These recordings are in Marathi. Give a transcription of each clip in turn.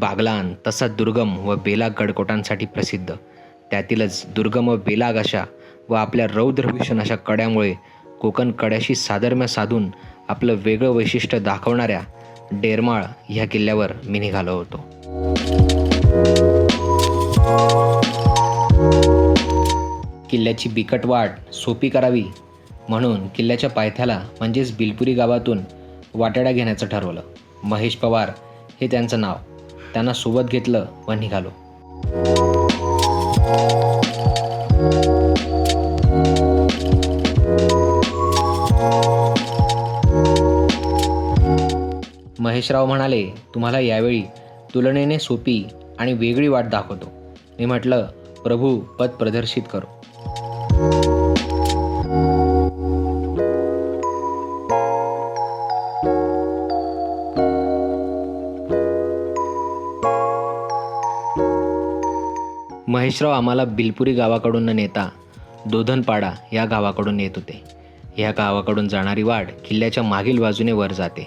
बागलान तसा दुर्गम व बेलाग गडकोटांसाठी प्रसिद्ध. त्यातीलच दुर्गम व बेलाग अशा व आपल्या रौद्रभूषण अशा कड्यामुळे कोकण कड्याशी साधर्म्य साधून आपलं वेगळं वैशिष्ट्य दाखवणाऱ्या डेरमाळ ह्या किल्ल्यावर मी निघालो होतो. किल्ल्याची बिकट वाट सोपी करावी म्हणून किल्ल्याच्या पायथ्याला म्हणजेच बिलपुरी गावातून वाटाडा घेण्याचं ठरवलं. महेश पवार हे त्यांचं नाव. त्यांना सोबत घेतलं व निघालो. महेशराव म्हणाले तुम्हाला यावेळी तुलनेने सोपी आणि वेगळी वाट दाखवतो. मी म्हटलं प्रभू पद प्रदर्शित करो. गणेशराव आम्हाला बिलपुरी गावाकडून न नेता दोधनपाडा या गावाकडून येत होते. या गावाकडून जाणारी वाट किल्ल्याच्या मागील बाजूने वर जाते.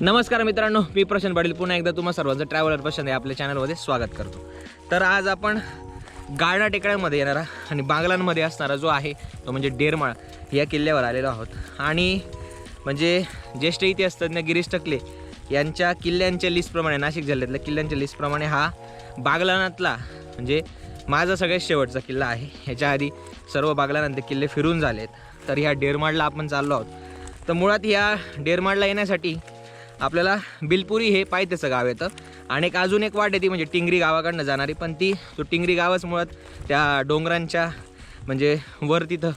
नमस्कार मित्रांनो मी प्रशांत पाटील. पुन्हा एकदा तुम्हा सर्वांचं ट्रॅव्हलर प्रशांत आहे आपल्या चॅनलमध्ये स्वागत करतो. तर आज आपण गाडा टेकड्यांमध्ये येणारा आणि बांगलांमध्ये असणारा जो आहे तो म्हणजे डेरमाळ या किल्ल्यावर आलेलो आहोत. आणि म्हणजे ज्येष्ठ इतिहासतज्ञ गिरीश टकले यांच्या किल्ल्यांच्या लिस्टप्रमाणे नाशिक जिल्ह्यातल्या किल्ल्यांच्या लिस्टप्रमाणे हा बागलानातला म्हणजे माझा सगळ्यात शेवटचा किल्ला आहे. ह्याच्या आधी सर्व बागलानंतर किल्ले फिरून झालेत. तर ह्या डेरमाडला आपण चाललो आहोत. तर मुळात ह्या डेरमाडला येण्यासाठी आपल्याला बिलपुरी हे पायथ्याचं गाव येतं. आणि एक अजून एक वाट आहे ती म्हणजे टिंगरी गावाकडनं जाणारी. पण ती तो टिंगरी गावच मुळात त्या डोंगरांच्या म्हणजे वर तिथं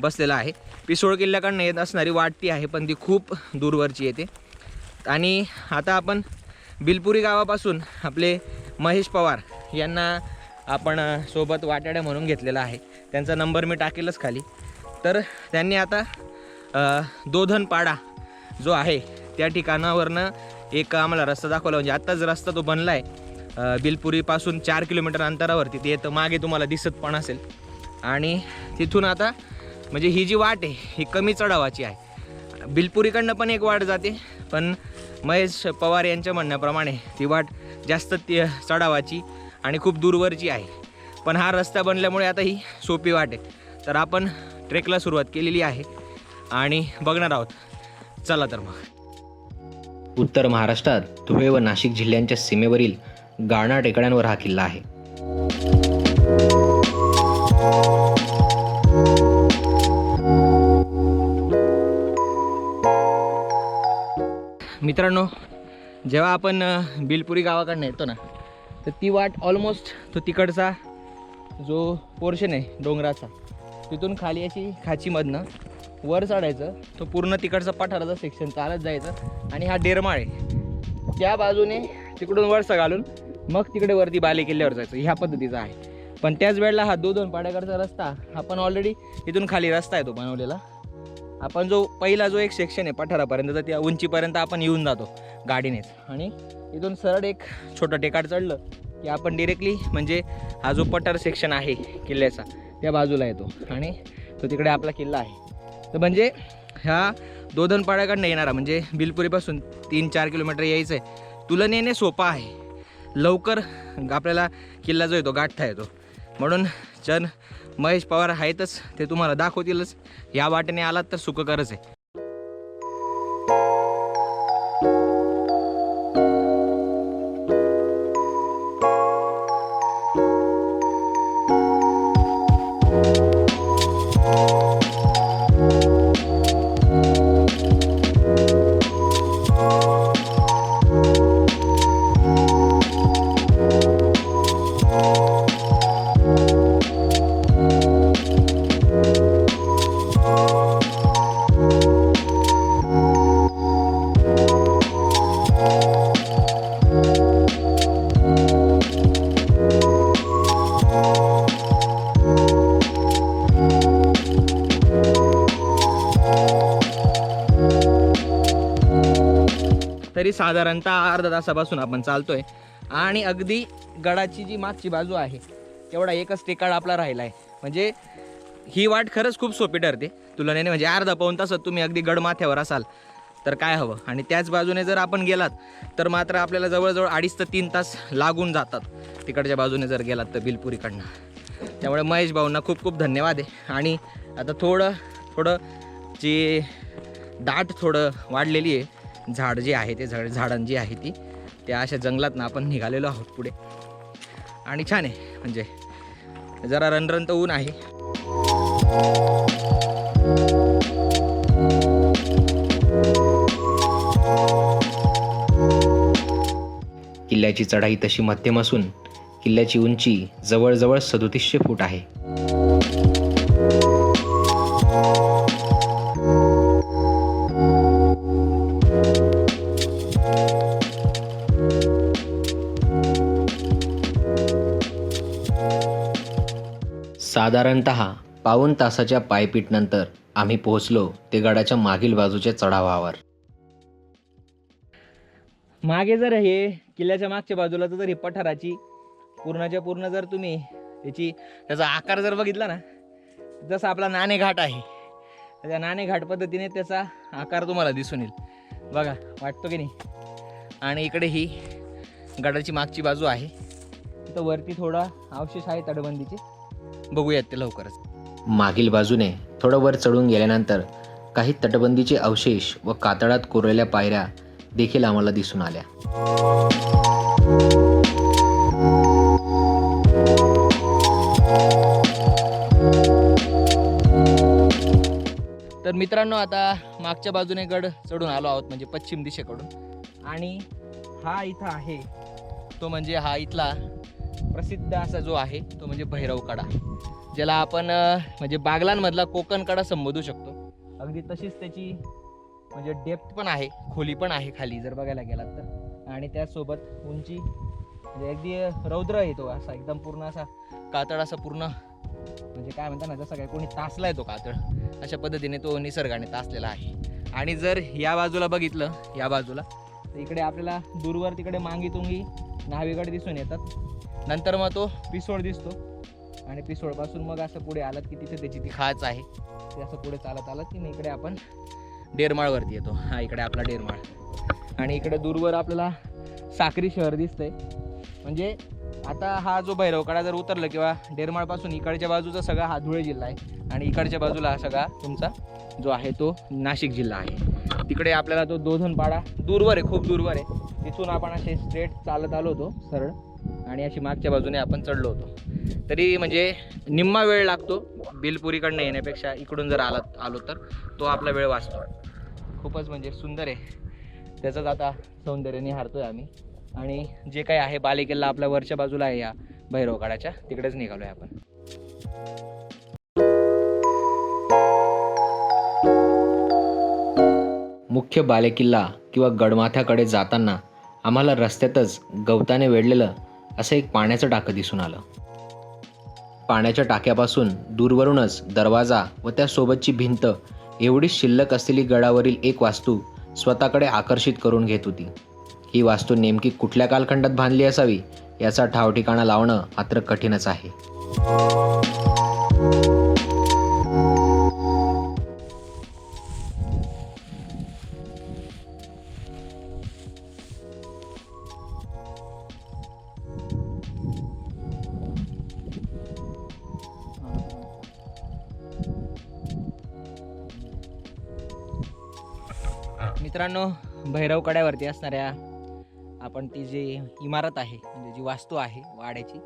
बसलेला आहे. पिसोळ किल्ल्याकडनं येत असणारी वाट ती आहे पण ती खूप दूरवरची येते. आणि आता आपण बिलपुरी गावापासून आपले महेश पवार यांना आपण सोबत वाटाड्या म्हणून घेतलेला आहे. त्यांचा नंबर मी टाकेलच खाली. तर त्यांनी आता दोधनपाडा जो आहे त्या ठिकाणावरनं एक आम्हाला रस्ता दाखवला. म्हणजे आत्ताच रस्ता तो बनला आहे बिलपुरीपासून चार किलोमीटर अंतरावरती. ते येतं मागे तुम्हाला दिसत पण असेल. आणि तिथून आता म्हणजे ही जी वाट आहे ही कमी चढावाची आहे. बिलपुरीकडनं पण एक वाट जाते पण महेश पवार यांच्या म्हणण्याप्रमाणे ती वाट जास्त ती चढावाची आणि खूप दूरवरची आहे. पण हा रस्ता बनल्यामुळे आता ही सोपी वाट आहे. तर आपण ट्रेकला सुरुवात केलेली आहे आणि बघणार आहोत. चला तर मग. उत्तर महाराष्ट्रात धुळे व नाशिक जिल्ह्यांच्या सीमेवरील गाणा टेकड्यांवर हा किल्ला आहे. मित्रांनो जेव्हा आपण बिलपुरी गावाकडनं येतो ना तर ती वाट ऑलमोस्ट तो तिकडचा जो पोर्शन आहे डोंगराचा तिथून खाली अशी खाचीमधनं वर चढायचं तो पूर्ण तिकडचा पठाराचा सेक्शन चालत जायचं आणि हा डेरमाळ आहे. त्या बाजूने तिकडून वरसा घालून मग तिकडे वरती बाले किल्ल्यावर जायचं. ह्या पद्धतीचा आहे. पण त्याच वेळेला हा दो दोन पाड्याकडचा रस्ता आपण ऑलरेडी इथून खाली रस्ता आहे तो बनवलेला. आपण जो पहिला जो एक सेक्शन आहे पठारापर्यंतचा त्या उंचीपर्यंत आपण येऊन जातो गाडीनेच. आणि इथून सरळ एक छोटं टेकाड चढलं की आपण डिरेक्टली म्हणजे हा जो पठार सेक्शन आहे किल्ल्याचा त्या बाजूला येतो. आणि तो तिकडे आपला किल्ला आहे. तर म्हणजे ह्या दोधनपाड्याकडनं येणारा म्हणजे बिलपुरीपासून तीन चार किलोमीटर यायचं आहे तुलनेने सोपा आहे. लवकर आपल्याला किल्ला जो येतो गाठता येतो. म्हणून चन महेश पवार आहेतच ते तुम्हाला दाखवतीलच. या वाटेने आलात तर सुखकरच आहे. साधारणतः अर्धा तासापासून आपण चालतोय. आणि अगदी गडाची जी मागची बाजू आहे तेवढा एकच टेकाड आपला राहिला आहे म्हणजे ही वाट खरंच खूप सोपी ठरते. तुलनेने म्हणजे अर्धा पाऊन तासात तुम्ही अगदी गड माथ्यावर असाल तर काय हवं? आणि त्याच बाजूने जर आपण गेलात तर मात्र आपल्याला जवळजवळ अडीच ते तीन तास लागून जातात. तिकडच्या बाजूने जर गेलात तर बिलपुरीकडनं. त्यामुळे महेश भाऊंना खूप खूप धन्यवाद आहे. आणि आता थोडं थोडं जी दाट थोडं वाढलेली आहे झाड जे आहे ते झाड झाडं जी आहे ती त्या अशा जंगलातनं आपण निघालेलो आहोत पुढे. आणि छान आहे म्हणजे जरा रणरणत ऊन आहे. किल्ल्याची चढाई तशी मध्यम असून किल्ल्याची उंची जवळजवळ सदोतीसशे फूट आहे. साधारणत पाऊण तासाच्या पायपीटनंतर आम्ही पोहोचलो ते गडाच्या मागील बाजूच्या चढावावर. मागे जर हे किल्ल्याच्या मागच्या बाजूला जर ही पठाराची पूर्णाच्या पूर्ण जर तुम्ही त्याची त्याचा आकार जर बघितला ना जसा आपला नाणेघाट आहे त्या नाणेघाट पद्धतीने त्याचा आकार तुम्हाला दिसून येईल. बघा वाटतो की नाही? आणि इकडे ही गडाची मागची बाजू आहे. तिथं वरती थोडा अवशेष आहे तटबंदीचे. बघूयात ते लवकरच. मागील बाजूने थोडं वर चढून गेल्यानंतर काही तटबंदीचे अवशेष व कातळात कोरलेल्या पायऱ्या देखील आम्हाला दिसून आल्या. तर मित्रांनो आता मागच्या बाजूने गड चढून आलो आहोत म्हणजे पश्चिम दिशेकडून. आणि हा इथं आहे. तो म्हणजे हा इथला प्रसिद्ध असा जो आहे तो म्हणजे भैरव कडा ज्याला आपण म्हणजे बागलांमधला कोकण कडा संबोधू शकतो. अगदी तशीच त्याची म्हणजे डेप्थ पण आहे खोली पण आहे खाली जर बघायला गेलात तर. आणि त्यासोबत उंची म्हणजे अगदी रौद्र आहे तो असा एकदम पूर्ण असा कातळ असा पूर्ण म्हणजे काय म्हणतात ना जसं काय कोणी तासलाय तो कातळ अशा पद्धतीने तो निसर्गाने तासलेला आहे. आणि जर या बाजूला बघितलं या बाजूला तर इकडे आपल्याला दूरवर तिकडे मांगी तुंगी न्हावीकडे दिसून येतात. नंतर मग तो पिसोड दिसतो. आणि पिसोडपासून मग असं पुढे आलात की तिथे त्याची ती खाच आहे. ते असं पुढे चालत आलात की मग इकडे आपण डेरमाळवरती येतो. हा इकडे आपला डेरमाळ. आणि इकडे दूरवर आपल्याला साक्री शहर दिसतंय. म्हणजे आता हा जो भैरवकडा जर उतरलं किंवा डेरमाळपासून इकडच्या बाजूचा सगळा हा धुळे जिल्हा आहे. आणि इकडच्या बाजूला हा सगळा तुमचा जो आहे तो नाशिक जिल्हा आहे. तिकडे आपल्याला तो दोधनपाडा दूरवर आहे खूप दूरवर आहे. तिथून आपण असे स्ट्रेट चालत आलो होतो सरळ. आणि अशी मागच्या बाजूने आपण चढलो होतो. तरी म्हणजे निम्मा वेळ लागतो बिलपुरीकडनं येण्यापेक्षा इकडून जर आला आलो तर तो आपला वेळ वाचतो. खूपच म्हणजे सुंदर आहे. त्याचंच आता सौंदर्य निहारतोय आम्ही. आणि जे काही आहे बालेकिल्ला आपल्या वरच्या बाजूला आहे या भैरवगडाच्या तिकडेच निघालोय आपण. मुख्य बालेकिल्ला किंवा गडमाथ्याकडे जाताना आम्हाला रस्त्यातच गवताने वेढलेलं असं एक पाण्याचं टाकं दिसून आलं. पाण्याच्या टाक्यापासून दूरवरूनच दरवाजा व त्यासोबतची भिंत एवढी शिल्लक असलेली गडावरील एक वास्तू स्वतःकडे आकर्षित करून घेत होती. ही वास्तू नेमकी कुठल्या कालखंडात बांधली असावी याचा ठावठिकाणा लावणं मात्र कठीणच आहे. मित्रांनो भैरव कड्यावरती असणाऱ्या आपण ती जी इमारत आहे म्हणजे जी वास्तू आहे वाड्याची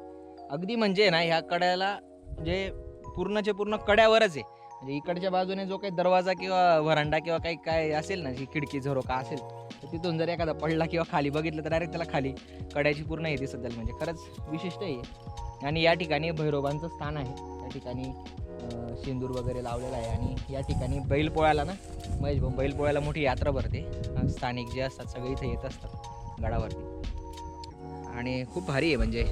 अगदी म्हणजे ना ह्या कड्याला म्हणजे पूर्णच्या पूर्ण कड्यावरच आहे. म्हणजे इकडच्या बाजूने जो काही दरवाजा किंवा व्हरांडा किंवा काही काय असेल ना जी खिडकी झरोका असेल तर तिथून जर एखादा पडला किंवा खाली बघितलं तर डायरेक्ट त्याला खाली कड्याची पूर्ण हे दिसत जाईल. म्हणजे खरंच विशिष्ट आहे. आणि या ठिकाणी भैरोबांचं स्थान आहे. त्या ठिकाणी शेंदूर वगैरे लावलेला आहे आणि या ठिकाणी बैलपोळ्याला ना महेश भाऊ बैलपोळ्याला मोठी यात्रा भरते. स्थानिक जे असतात सगळे इथे येत असतात गडावरती. आणि खूप भारी आहे म्हणजे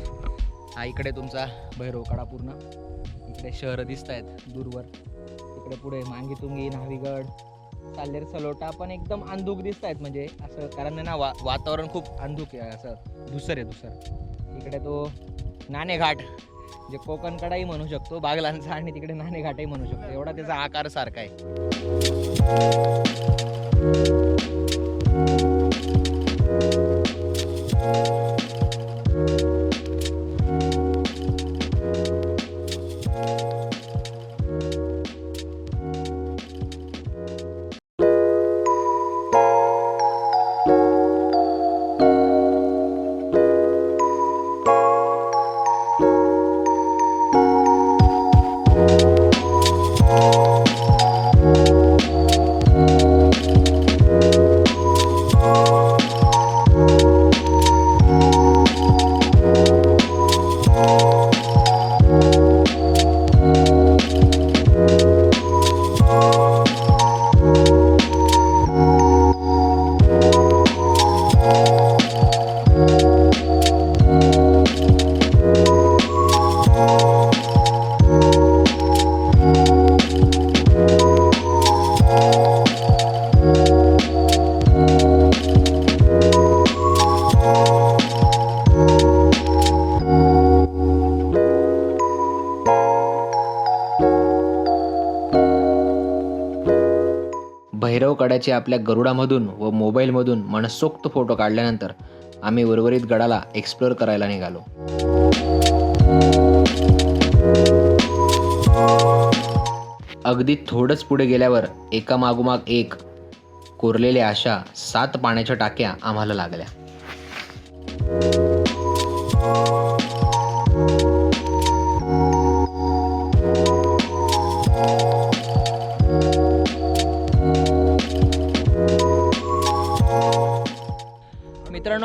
हा इकडे तुमचा भैरवकडा पूर्ण. इकडे शहरं दिसत आहेत दूरवर. इकडे पुढे मांगीतुंगी न्हावीगड साल्लेर सलोटा पण एकदम अंधुक दिसत आहेत म्हणजे असं कारण ना वा वातावरण खूप अंधुक आहे असं दुसर आहे दुसरं इकडे तो नाणेघाट जे कोकण कडाही म्हणू शकतो बागलांचा आणि तिकडे नाणे घाटही म्हणू शकतो. एवढा त्याचा आकार सारखा आहे. गडाचे आपल्या गरुडामधून व मोबाईलमधून मनसोक्त फोटो काढल्यानंतर आम्ही उर्वरित गडाला एक्सप्लोअर करायला निघालो. अगदी थोडंच पुढे गेल्यावर एका मागोमाग एक कोरलेल्या अशा सात पाण्याच्या टाक्या आम्हाला लागल्या.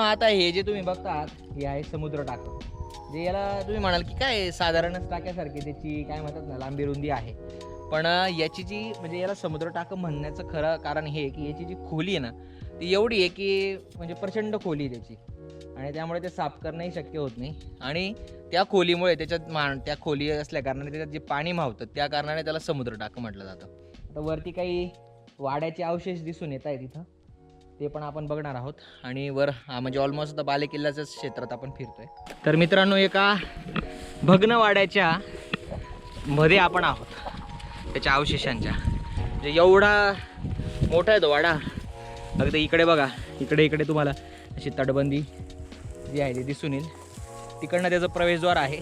आता हे जे तुम्ही बघतात हे आहे समुद्र टाकं. जे याला तुम्ही म्हणाल की काय साधारणच टाक्यासारखी त्याची काय म्हणतात ना लांबी रुंदी आहे. पण याची जी म्हणजे याला समुद्र टाकं म्हणण्याचं खरं कारण हे की याची जी खोली आहे ना ती एवढी आहे की म्हणजे प्रचंड खोली आहे त्याची. आणि त्यामुळे ते साफ करणंही शक्य होत नाही. आणि त्या खोलीमुळे त्याच्यात मान त्या खोली असल्या कारणाने त्याच्यात जे पाणी मावतं त्या कारणाने त्याला समुद्र टाकं म्हटलं जातं. आता वरती काही वाड्याचे अवशेष दिसून येत आहे तिथं? ते पण आपण बघणार आहोत. आणि वर हा म्हणजे ऑलमोस्ट बाले किल्ल्याच्याच क्षेत्रात आपण फिरतोय. तर मित्रांनो एका भग्नवाड्याच्या मध्ये आपण आहोत. त्याच्या अवशेषांच्या. म्हणजे एवढा मोठा आहे तो वाडा. अगदी इकडे बघा. इकडे इकडे तुम्हाला अशी तटबंदी जी आहे ती दिसून येईल. तिकडनं त्याचं प्रवेशद्वार आहे.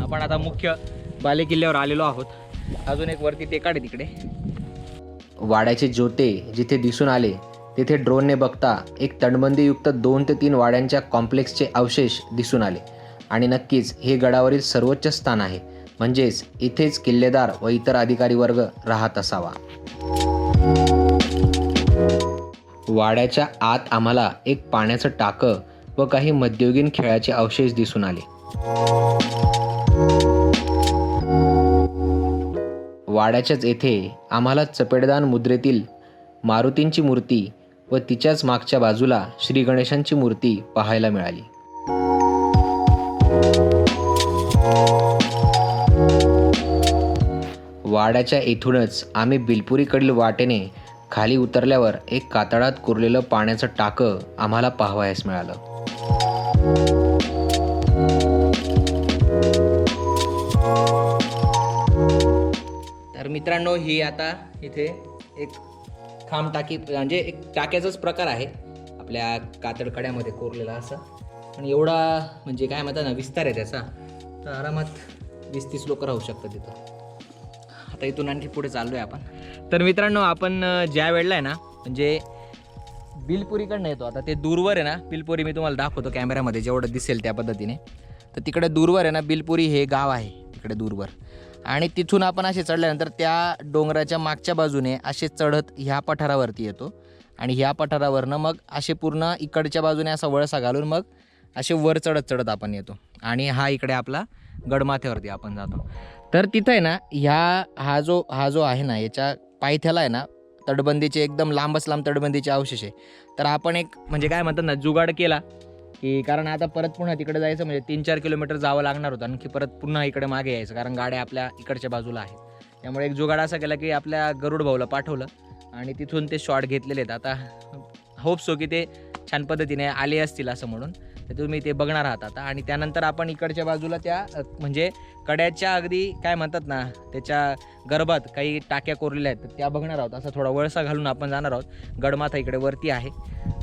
आपण आता मुख्य बाले किल्ल्यावर आलेलो आहोत. अजून एक वरती टेकाड आहे तिकडे. वाड्याचे जोते जिथे दिसून आले तेथे ड्रोनने बघता एक तटबंदीयुक्त दोन ते तीन वाड्यांच्या कॉम्प्लेक्सचे अवशेष दिसून आले. आणि नक्कीच हे गडावरील सर्वोच्च स्थान आहे. म्हणजेच इथेच किल्लेदार व इतर अधिकारी वर्ग राहत असावा. वाड्याच्या आत आम्हाला एक पाण्याचं टाकं व काही मध्ययुगीन खेळाचे अवशेष दिसून आले. वाड्याच्याच येथे आम्हाला चपेटदान मुद्रेतील मारुतींची मूर्ती व तिच्याच मागच्या बाजूला श्री गणेशांची मूर्ती पाहायला मिळाली. वाड्याच्या इथूनच आम्ही बिलपुरीकडील वाटेने खाली उतरल्यावर एक कातळात कोरलेलं पाण्याचं टाकं आम्हाला पाहावयास मिळालं. मित्रांनो ही आता इथे एक खांब टाकी म्हणजे एक टाक्याचाच प्रकार आहे. आपल्या कातडकड्यामध्ये कोरलेला असं. आणि एवढा म्हणजे काय म्हणतात ना विस्तार आहे त्याचा. तर आरामात वीस तीस लोक राहू शकतात तिथं. आता इथून आणखी पुढे चाललो आहे आपण. तर मित्रांनो आपण ज्या वेळेला आहे ना म्हणजे बिलपुरीकडनं येतो. आता ते दूरवर आहे ना बिलपुरी मी तुम्हाला दाखवतो कॅमेऱ्यामध्ये जेवढं दिसेल त्या पद्धतीने. तर तिकडे दूरवर आहे ना बिलपुरी हे गाव आहे तिकडे दूरवर. आणि तिथून आपण असे चढल्यानंतर त्या डोंगराच्या मागच्या बाजूने असे चढत ह्या पठारावरती येतो. आणि ह्या पठारावरनं मग असे पूर्ण इकडच्या बाजूने असा वळसा घालून मग असे वर चढत चढत आपण येतो. आणि हा इकडे आपला गडमाथ्यावरती आपण जातो. तर तिथं आहे ना ह्या हा जो हा जो आहे ना याच्या पायथ्याला आहे ना तटबंदीचे एकदम लांबच लांब तटबंदीचे अवशेष आहे. तर आपण एक म्हणजे काय म्हणतात ना जुगाड केला. की कारण आता परत पुन्हा तिकडे जायचं म्हणजे तीन चार किलोमीटर जावं लागणार होतं. आणखी परत पुन्हा इकडे मागे यायचं कारण गाड्या आपल्या इकडच्या बाजूला आहेत. त्यामुळे एक जुगाड असा केला की आपल्या गरुड भाऊला पाठवलं आणि तिथून ते शॉट घेतलेले आहेत. आता होप सो की ते छान पद्धतीने आले असतील असं म्हणून. तर तुम्ही ते बघणार आहात आता. आणि त्यानंतर आपण इकडच्या बाजूला त्या म्हणजे कड्याच्या अगदी काय म्हणतात ना त्याच्या गर्भात काही टाक्या कोरलेल्या आहेत तर त्या बघणार आहोत. असा थोडा वळसा घालून आपण जाणार आहोत. गडमाथा इकडे वरती आहे.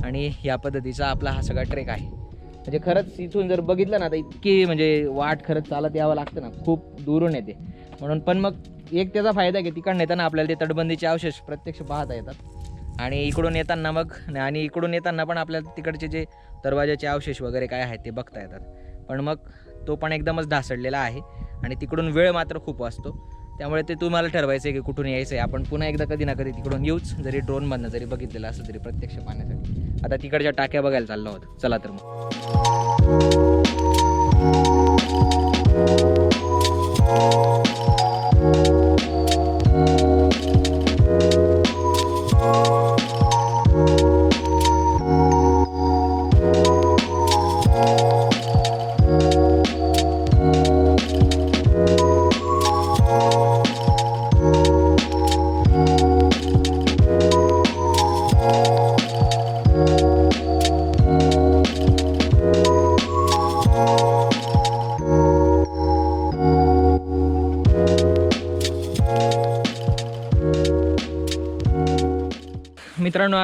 आणि या पद्धतीचा आपला हा सगळा ट्रेक आहे. म्हणजे खरंच इथून जर बघितलं ना तर इतकी म्हणजे वाट खरंच चालत यावं लागतं ना. खूप दुरून येते. म्हणून पण मग एक त्याचा फायदा आहे की तिकडनं येताना आपल्याला ते तटबंदीचे अवशेष प्रत्यक्ष पाहता येतात. आणि इकडून येताना मग आणि इकडून येताना पण आपल्याला तिकडचे जे दरवाजाचे अवशेष वगैरे काय आहेत ते बघता येतात. पण मग तो पण एकदमच ढासळलेला आहे. आणि तिकडून वेळ मात्र खूप असतो. त्यामुळे ते तुम्हाला ठरवायचं आहे की कुठून यायचं आहे. आपण पुन्हा एकदा कधी ना कधी तिकडून येऊच जरी ड्रोनमधनं जरी बघितलेलं असं तरी प्रत्यक्ष पाहण्यासाठी. आता तिकडच्या टाक्या बघायला चाललो आहोत. चला तर मग.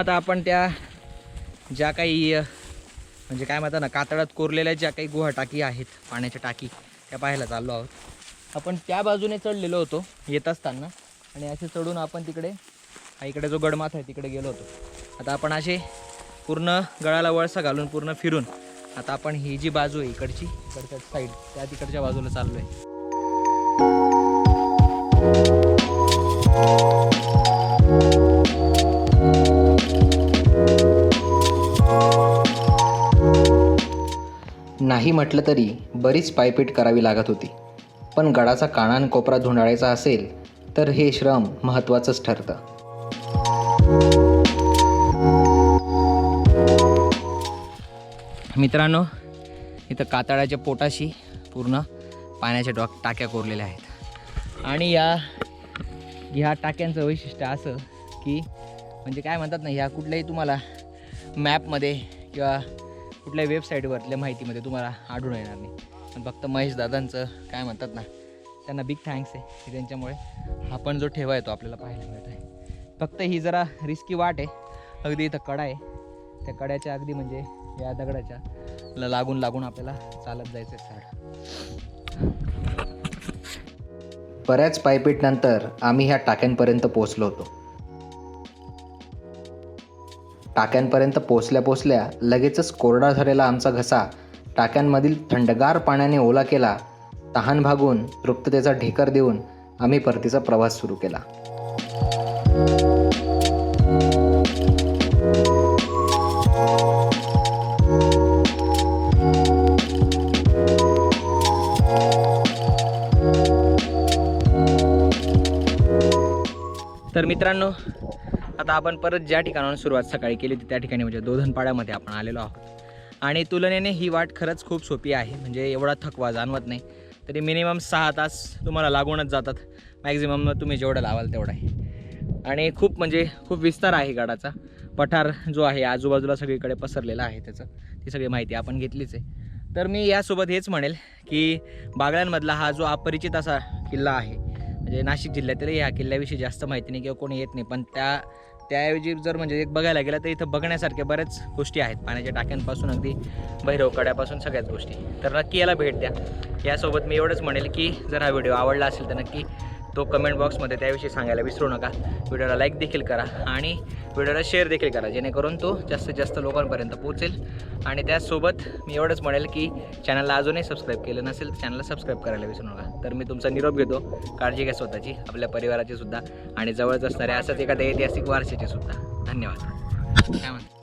आता आपण त्या ज्या काही म्हणजे काय म्हणतात ना कातळात कोरलेल्या ज्या काही गुहा टाकी आहेत पाण्याच्या टाकी त्या पाहायला चाललो आहोत. आपण त्या बाजूने चढलेलो होतो येत असताना आणि असे चढून आपण तिकडे हा इकडे जो गडमाथ आहे तिकडे गेलो होतो. आता आपण असे पूर्ण गळाला वळसा घालून पूर्ण फिरून आता आपण ही जी बाजू आहे इकडची इकडच्या साईड त्या तिकडच्या बाजूला चाललो आहे नाही म्हटलं तरी बरीच पायपीट करावी लागत होती. पण गडाचा कानान कोपरा धुंडाळायचा असेल तर हे श्रम महत्त्वाचंच ठरतं. मित्रांनो इथं कातळाच्या पोटाशी पूर्ण पाण्याच्या डॉ टाक्या कोरलेल्या आहेत. आणि या ह्या टाक्यांचं वैशिष्ट्य असं की म्हणजे काय म्हणतात ना ह्या कुठल्याही तुम्हाला मॅपमध्ये किंवा कुठल्या वेबसाईटवरल्या माहितीमध्ये तुम्हाला आढळून येणार नाही. पण फक्त महेश दादांचं काय म्हणतात ना त्यांना बिग थँक्स आहे. की त्यांच्यामुळे आपण जो ठेवा येतो आपल्याला पाहायला मिळत आहे. फक्त ही जरा रिस्की वाट आहे. अगदी इथं कडा आहे. त्या कड्याच्या अगदी म्हणजे या दगडाच्या ला लागून लागून आपल्याला चालत जायचं आहे सर बऱ्याच पायपीटनंतर आम्ही ह्या टाक्यांपर्यंत पोचलो होतो. टाक्यांपर्यंत पोचल्या पोचल्या लगेचच कोरडा झालेला आमचा घसा टाक्यांमधील थंडगार पाण्याने ओला केला. तहान भागून तृप्ततेचा ढेकर देऊन आम्ही परतीचा प्रवास सुरू केला. तर मित्रांनो आता आपण परत ज्या ठिकाणाहून सुरुवात सकाळी केली होती त्या ठिकाणी म्हणजे दोधनपाड्यामध्ये आपण आलेलो आहोत. आणि तुलनेने ही वाट खरंच खूप सोपी आहे म्हणजे एवढा थकवा जाणवत नाही. तरी मिनिमम सहा तास तुम्हाला लागूनच जातात. मॅक्झिमम तुम्ही जेवढं लावाल तेवढं आहे. आणि खूप म्हणजे खूप विस्तार आहे गडाचा. पठार जो आहे आजूबाजूला सगळीकडे पसरलेला आहे त्याचं. ती सगळी माहिती आपण घेतलीच आहे. तर मी यासोबत हेच म्हणेल की बागळ्यांमधला हा जो अपरिचित असा किल्ला आहे म्हणजे नाशिक जिल्ह्यातील ह्या किल्ल्याविषयी जास्त माहिती नाही किंवा कोणी येत नाही पण त्या त्याऐवजी जर म्हणजे एक बघायला गेलं तर इथं बघण्यासारख्या बऱ्याच गोष्टी आहेत. पाण्याच्या टाक्यांपासून अगदी भैरवकड्यापासून सगळ्याच गोष्टी. तर नक्की याला भेट द्या. यासोबत मी एवढंच म्हणेल की जर हा व्हिडिओ आवडला असेल तर नक्की तो कमेंट बॉक्समध्ये त्याविषयी सांगायला विसरू नका. व्हिडिओला लाईक देखील करा आणि व्हिडिओला शेअर देखील करा जेणेकरून तो जास्तीत जास्त लोकांपर्यंत पोहोचेल. आणि त्याचसोबत मी एवढंच म्हणेल की चॅनलला अजूनही सबस्क्राईब केलं नसेल तर चॅनलला सबस्क्राईब करायला विसरू नका. तर मी तुमचा निरोप घेतो. काळजी घ्या स्वतःची आपल्या परिवाराची सुद्धा आणि जवळच असणाऱ्या असंच एखाद्या ऐतिहासिक वारशाची सुद्धा. धन्यवाद. काय म्हणता?